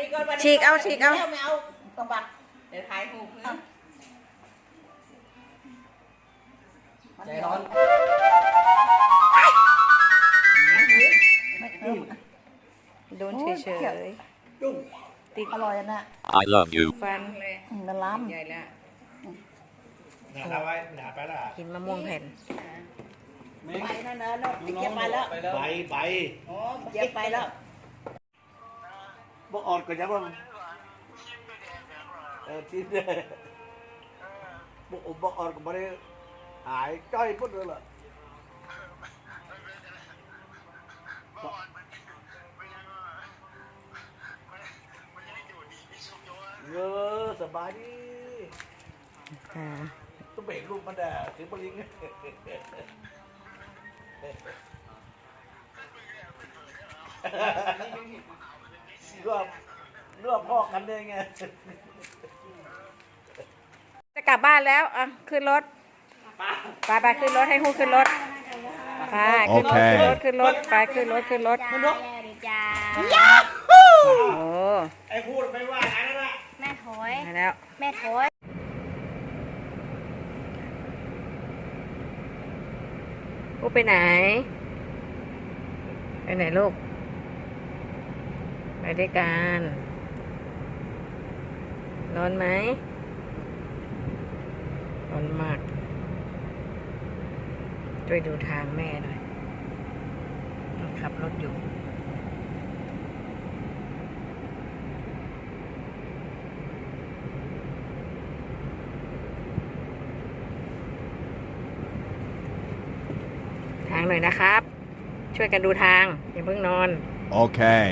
ดีก่อนวันดีฉีกเอาฉีกเอา ไม่เอาต้องบักเดี๋ยวถ่ายหูพื้นใจร้อนไม่เออโดนเฉยจุ้งๆติดอร่อยนะ I love you. ฟันอืมมันล้ใหญ่แล้วหนาไว้หนาไปละกินมะม่วงแผ่นำไปนั่นนะเนาะเก็บไปแล้ว ใบใบ อ๋อเก็บไปแล้ว บ่อ่อนก็ยังว่าเออที่เนี่ยบ่อมบ่อ่อนก็บ่ได้หายจ้อยพุ่นเลยล่ะเออสบายดีค่ะต้องเบรกลูกมันด่าถึงบริง รวบรวบพ่อกันได้ไง จะกลับบ้านแล้วอะขึ้นรถไปไปขึ้นรถให้ฮู้ขึ้นรถไปขึ้นรถขึ้นรถขึ้นรถไปขึ้นรถขึ้นรถจ้าดีจ้าโอ้ไอ้พูดไม่ว่าอะไรนะแม่ถอยมาแล้วแม่ถอยลูกไปไหน ไปไหนลูก ไปด้วยกัน ร้อนไหม ร้อนมาก ช่วยดูทางแม่หน่อย ขับรถอยู่ทางหน่อยนะครับ ช่วยกันดูทาง อย่าเพิ่งนอน Okay.